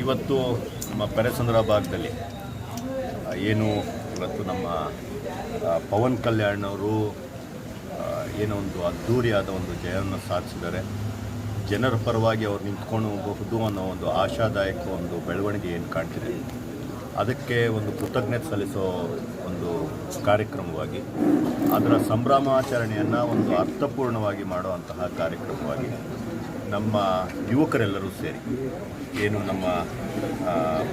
ಇವತ್ತು ನಮ್ಮ ಪೆರಸಂದ್ರ ಭಾಗದಲ್ಲಿ ಏನು ಇವತ್ತು ನಮ್ಮ ಪವನ್ ಕಲ್ಯಾಣ್ ಅವರು ಏನೋ ಒಂದು ಅದ್ಧೂರಿಯಾದ ಒಂದು ಜಯವನ್ನು ಸಾಧಿಸಿದ್ದಾರೆ. ಜನರ ಪರವಾಗಿ ಅವರು ನಿಂತ್ಕೊಂಡು ಹೋಗಬಹುದು ಅನ್ನೋ ಒಂದು ಆಶಾದಾಯಕ ಒಂದು ಬೆಳವಣಿಗೆ ಏನು ಕಾಣ್ತಿದೆ. ಅದಕ್ಕೆ ಒಂದು ಕೃತಜ್ಞತೆ ಸಲ್ಲಿಸೋ ಒಂದು ಕಾರ್ಯಕ್ರಮವಾಗಿ, ಅದರ ಸಂಭ್ರಮಾಚರಣೆಯನ್ನು ಒಂದು ಅರ್ಥಪೂರ್ಣವಾಗಿ ಮಾಡುವಂತಹ ಕಾರ್ಯಕ್ರಮವಾಗಿ ನಮ್ಮ ಯುವಕರೆಲ್ಲರೂ ಸೇರಿ, ಏನು ನಮ್ಮ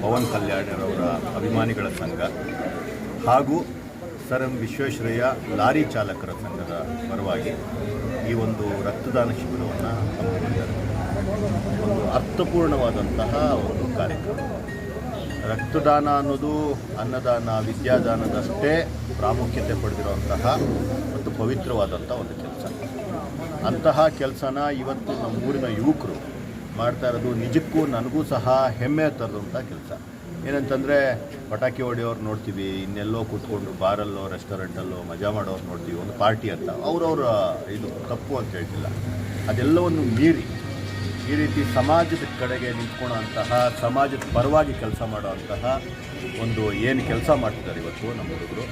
ಪವನ್ ಕಲ್ಯಾಣರವರ ಅಭಿಮಾನಿಗಳ ಸಂಘ ಹಾಗೂ ಸರ್ ಎಂ ವಿಶ್ವೇಶ್ವರಯ್ಯ ಲಾರಿ ಚಾಲಕರ ಸಂಘದ ಪರವಾಗಿ ಈ ಒಂದು ರಕ್ತದಾನ ಶಿಬಿರವನ್ನು ಹಮ್ಮಿಕೊಂಡಿದ್ದಾರೆ. ಒಂದು ಅರ್ಥಪೂರ್ಣವಾದಂತಹ ಒಂದು ಕಾರ್ಯಕ್ರಮ. ರಕ್ತದಾನ ಅನ್ನೋದು ಅನ್ನದಾನ, ವಿದ್ಯಾದಾನದಷ್ಟೇ ಪ್ರಾಮುಖ್ಯತೆ ಪಡೆದಿರುವಂತಹ ಮತ್ತು ಪವಿತ್ರವಾದಂಥ ಒಂದು ಕೆಲಸ. ಅಂತಹ ಕೆಲಸನ ಇವತ್ತು ನಮ್ಮೂರಿನ ಯುವಕರು ಮಾಡ್ತಾ ಇರೋದು ನಿಜಕ್ಕೂ ನನಗೂ ಸಹ ಹೆಮ್ಮೆ ತರದಂಥ ಕೆಲಸ. ಏನಂತಂದರೆ ಪಟಾಕಿ ಹೊಡೆಯೋರು ನೋಡ್ತೀವಿ, ಇನ್ನೆಲ್ಲೋ ಕೂತ್ಕೊಂಡು ಬಾರಲ್ಲೋ, ರೆಸ್ಟೋರೆಂಟಲ್ಲೋ ಮಜಾ ಮಾಡೋರು ನೋಡ್ತೀವಿ, ಒಂದು ಪಾರ್ಟಿ ಅಂತ. ಅವ್ರವ್ರ ಇದು ತಪ್ಪು ಅಂತ ಹೇಳ್ತಿಲ್ಲ. ಅದೆಲ್ಲವನ್ನು ಮೀರಿ ಈ ರೀತಿ ಸಮಾಜದ ಕಡೆಗೆ ನಿಂತ್ಕೊಳ್ಳೋಂತಹ ಸಮಾಜದ ಪರವಾಗಿ ಕೆಲಸ ಮಾಡುವಂತಹ ಒಂದು ಏನು ಕೆಲಸ ಮಾಡ್ತಿದ್ದಾರೆ ಇವತ್ತು ನಮ್ಮ ಹುಡುಗರು.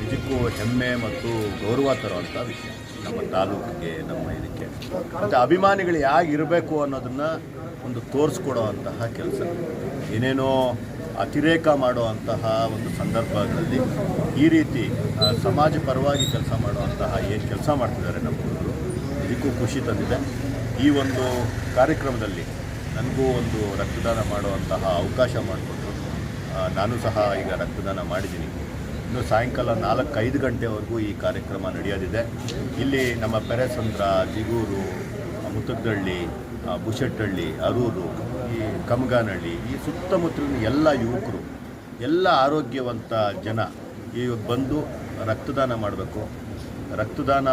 ನಿಜಕ್ಕೂ ಹೆಮ್ಮೆ ಮತ್ತು ಗೌರವ ತರುವಂಥ ವಿಷಯ. ನಮ್ಮ ತಾಲೂಕಿಗೆ, ನಮ್ಮ ಇದಕ್ಕೆ. ಮತ್ತು ಅಭಿಮಾನಿಗಳು ಹೇಗಿರಬೇಕು ಅನ್ನೋದನ್ನು ಒಂದು ತೋರಿಸ್ಕೊಡೋವಂತಹ ಕೆಲಸ. ಏನೇನೋ ಅತಿರೇಕ ಮಾಡುವಂತಹ ಒಂದು ಸಂದರ್ಭಗಳಲ್ಲಿ ಈ ರೀತಿ ಸಮಾಜ ಪರವಾಗಿ ಕೆಲಸ ಮಾಡುವಂತಹ ಏನು ಕೆಲಸ ಮಾಡ್ತಿದ್ದಾರೆ ನಮ್ಮ ಹುಡುಗರು. ಇದಕ್ಕೂ ಖುಷಿ ತಂದಿದೆ. ಈ ಒಂದು ಕಾರ್ಯಕ್ರಮದಲ್ಲಿ ನನಗೂ ಒಂದು ರಕ್ತದಾನ ಮಾಡುವಂತಹ ಅವಕಾಶ ಮಾಡಿಕೊಟ್ರು. ನಾನು ಸಹ ಈಗ ರಕ್ತದಾನ ಮಾಡಿದ್ದೀನಿ. ಇನ್ನು ಸಾಯಂಕಾಲ ನಾಲ್ಕೈದು ಗಂಟೆವರೆಗೂ ಈ ಕಾರ್ಯಕ್ರಮ ನಡೆಯೋದಿದೆ ಇಲ್ಲಿ ನಮ್ಮ ಪೆರೆಸಂದ್ರ, ಜಿಗೂರು ಮುತ್ತಗದಳ್ಳಿ ಬುಷೆಟ್ಟಹಳ್ಳಿ ಅರೂರು, ಈ ಕಮಗಾನಹಳ್ಳಿ ಈ ಸುತ್ತಮುತ್ತಲಿನ ಎಲ್ಲ ಯುವಕರು, ಎಲ್ಲ ಆರೋಗ್ಯವಂತ ಜನ ಈ ಬಂದು ರಕ್ತದಾನ ಮಾಡಬೇಕು. ರಕ್ತದಾನ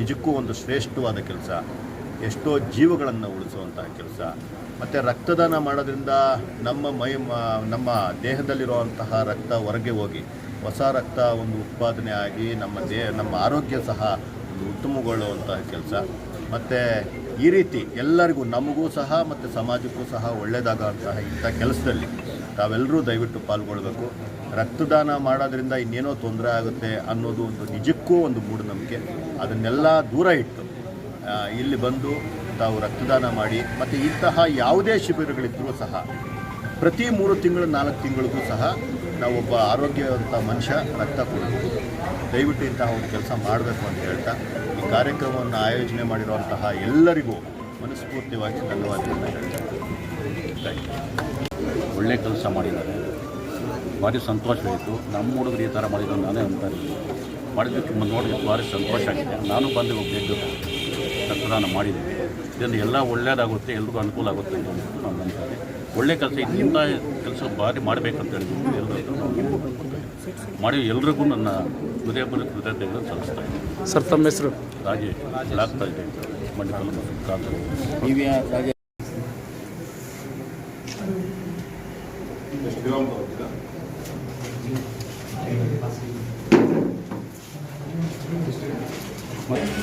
ನಿಜಕ್ಕೂ ಒಂದು ಶ್ರೇಷ್ಠವಾದ ಕೆಲಸ. ಎಷ್ಟೋ ಜೀವಗಳನ್ನು ಉಳಿಸುವಂತಹ ಕೆಲಸ. ಮತ್ತು ರಕ್ತದಾನ ಮಾಡೋದ್ರಿಂದ ನಮ್ಮ ಮೈ ನಮ್ಮ ದೇಹದಲ್ಲಿರುವಂತಹ ರಕ್ತ ಹೊರಗೆ ಹೋಗಿ, ಹೊಸ ರಕ್ತ ಒಂದು ಉತ್ಪಾದನೆ ಆಗಿ ನಮ್ಮ ದೇಹ ನಮ್ಮ ಆರೋಗ್ಯ ಸಹ ಒಂದು ಉತ್ತಮಗೊಳ್ಳುವಂತಹ ಕೆಲಸ. ಮತ್ತು ಈ ರೀತಿ ಎಲ್ಲರಿಗೂ ನಮಗೂ ಸಹ ಮತ್ತು ಸಮಾಜಕ್ಕೂ ಸಹ ಒಳ್ಳೆಯದಾಗುವಂತಹ ಇಂಥ ಕೆಲಸದಲ್ಲಿ ತಾವೆಲ್ಲರೂ ದಯವಿಟ್ಟು ಪಾಲ್ಗೊಳ್ಬೇಕು. ರಕ್ತದಾನ ಮಾಡೋದ್ರಿಂದ ಇನ್ನೇನೋ ತೊಂದರೆ ಆಗುತ್ತೆ ಅನ್ನೋದು ಒಂದು ನಿಜಕ್ಕೂ ಒಂದು ಮೂಢನಂಬಿಕೆ. ಅದನ್ನೆಲ್ಲ ದೂರ ಇಟ್ಟು ಇಲ್ಲಿ ಬಂದು ತಾವು ರಕ್ತದಾನ ಮಾಡಿ ಮತ್ತು ಇಂತಹ ಯಾವುದೇ ಶಿಬಿರಗಳಿದ್ದರೂ ಸಹ ಪ್ರತಿ ಮೂರು ತಿಂಗಳು, ನಾಲ್ಕು ತಿಂಗಳಿಗೂ ಸಹ ನಾವೊಬ್ಬ ಆರೋಗ್ಯವಂತ ಮನುಷ್ಯ ರಕ್ತ ಕೊಡಬಹುದು. ದಯವಿಟ್ಟು ಇಂತಹ ಒಂದು ಕೆಲಸ ಮಾಡಬೇಕು ಅಂತ ಹೇಳ್ತಾ ಈ ಕಾರ್ಯಕ್ರಮವನ್ನು ಆಯೋಜನೆ ಮಾಡಿರುವಂತಹ ಎಲ್ಲರಿಗೂ ಮನಸ್ಫೂರ್ತಿವಾಗಿ ಧನ್ಯವಾದಗಳನ್ನು ಹೇಳ್ತಾರೆ ಒಳ್ಳೆ ಕೆಲಸ ಮಾಡಿದ್ದಾರೆ. ಭಾರಿ ಸಂತೋಷವಾಯಿತು ನಮ್ಮ ಹುಡುಗರು ಈ ಥರ ಮಾಡಿದ್ರು ನಾನೇ ಅಂತ ಮಾಡಿದ್ದಕ್ಕೆ ನೋಡಿ ಭಾರಿ ಸಂತೋಷ ಆಗಿದೆ. ನಾನು ಬಂದು ಗೆದ್ದು ರಕ್ತದಾನ ಮಾಡಿದ್ದೀವಿ. ಇದನ್ನು ಎಲ್ಲ ಒಳ್ಳೆಯದಾಗುತ್ತೆ ಎಲ್ರಿಗೂ ಅನುಕೂಲ ಆಗುತ್ತೆ ಅಂತ ಅಂದ್ಬಿಟ್ಟು ನಾವು ನಂಬ್ತಾರೆ ಒಳ್ಳೆ ಕೆಲಸ ಇಂಥ ಕೆಲಸ ಭಾರಿ ಮಾಡಬೇಕಂತ ಹೇಳಿದ್ರು ಎಲ್ಲರೂ ನಾವು ಮಾಡಿ ಎಲ್ರಿಗೂ ನನ್ನ ಹೃದಯಪೂರ್ವಕ ಕೃತಜ್ಞತೆಗಳನ್ನು ಸಲ್ಲಿಸ್ತಾ ಇದ್ದೀನಿ. ಸರ್ ತಮ್ಮ ಹೆಸರು? ರಾಜೇಶ್ ಆಗ್ತಾ ಇದೆ ಮಂಡಿಕಲ್ ಮತ್ತು ಕಾಂತ ಎಷ್ಟು